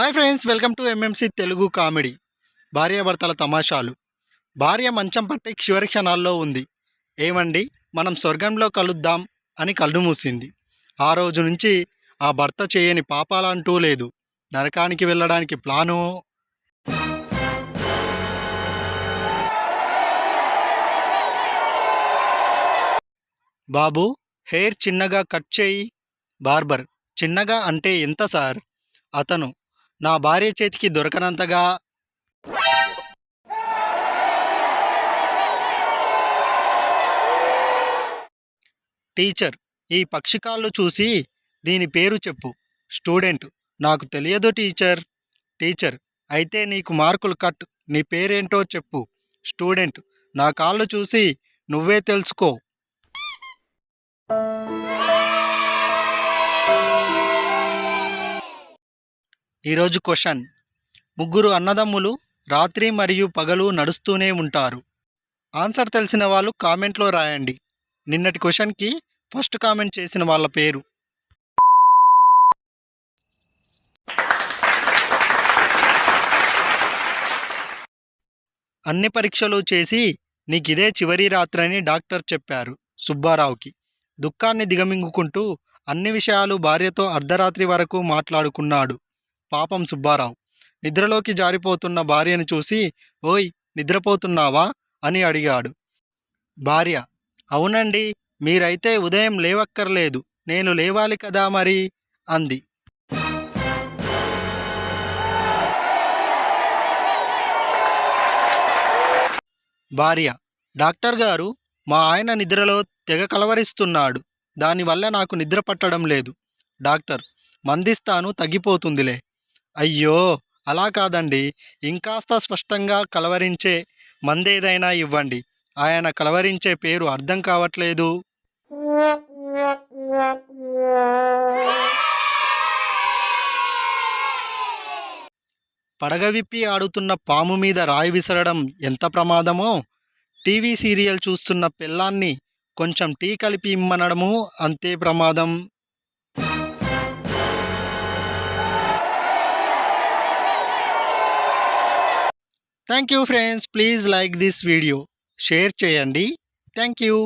Hi friends welcome to MMC Telugu comedy. భార్యాభర్తల తమాషాలు. భార్య మంచం పట్టి చివరి క్షణాల్లో ఉంది. ఏమండి మనం స్వర్గంలో కలుద్దాం అని కళ్ళు మూసింది. ఆ రోజు నుంచి ఆ భర్త చేయని పాపాలంటూ లేదు. నరకానికి వెళ్ళడానికి ప్లాను? బాబు హెయిర్ చిన్నగా కట్ చేయి. బార్బర్ చిన్నగా అంటే ఎంత సార్? అతను నా భార్య చేతికి దొరకనంతగా టీచర్ ఈ పక్షికాళ్ళు చూసి దీని పేరు చెప్పు. స్టూడెంట్ నాకు తెలియదు టీచర్. టీచర్ అయితే నీకు మార్కులు కట్ నీ పేరేంటో చెప్పు. స్టూడెంట్ నా కాళ్ళు చూసి నువ్వే తెలుసుకో. ఈరోజు క్వశ్చన్. ముగ్గురు అన్నదమ్ములు రాత్రి మరియు పగలు నడుస్తూనే ఉంటారు. ఆన్సర్ తెలిసిన వాళ్ళు కామెంట్లో రాయండి. నిన్నటి క్వశ్చన్కి ఫస్ట్ కామెంట్ చేసిన వాళ్ళ పేరు. అన్ని పరీక్షలు చేసి నీకిదే చివరి రాత్రని డాక్టర్ చెప్పారు సుబ్బారావుకి. దుఃఖాన్ని దిగమింగుకుంటూ అన్ని విషయాలు భార్యతో అర్ధరాత్రి వరకు మాట్లాడుకున్నాడు. పాపం సుబ్బారావు. నిద్రలోకి జారిపోతున్న భార్యను చూసి ఓయ్ నిద్రపోతున్నావా? అని అడిగాడు. భార్య అవునండి మీరైతే ఉదయం లేవక్కర్లేదు నేను లేవాలి కదా మరి? అంది. భార్య డాక్టర్ గారు మా ఆయన నిద్రలో తెగ కలవరిస్తున్నాడు. దానివల్ల నాకు నిద్ర పట్టడం లేదు. డాక్టర్ మందిస్తాను తగ్గిపోతుందిలే. అయ్యో! అలా కాదండి. ఇంకాస్త స్పష్టంగా కలవరించే మందేదైనా ఇవ్వండి. ఆయన కలవరించే పేరు అర్థం కావట్లేదు. పడగ విప్పి ఆడుతున్న పాము మీద రాయి విసరడం ఎంత ప్రమాదమో! టీవీ సీరియల్ చూస్తున్న పిల్లాన్ని కొంచెం టీ కలిపి ఇమ్మనడము అంతే ప్రమాదం. Thank you friends please like this video share చేయండి. Thank you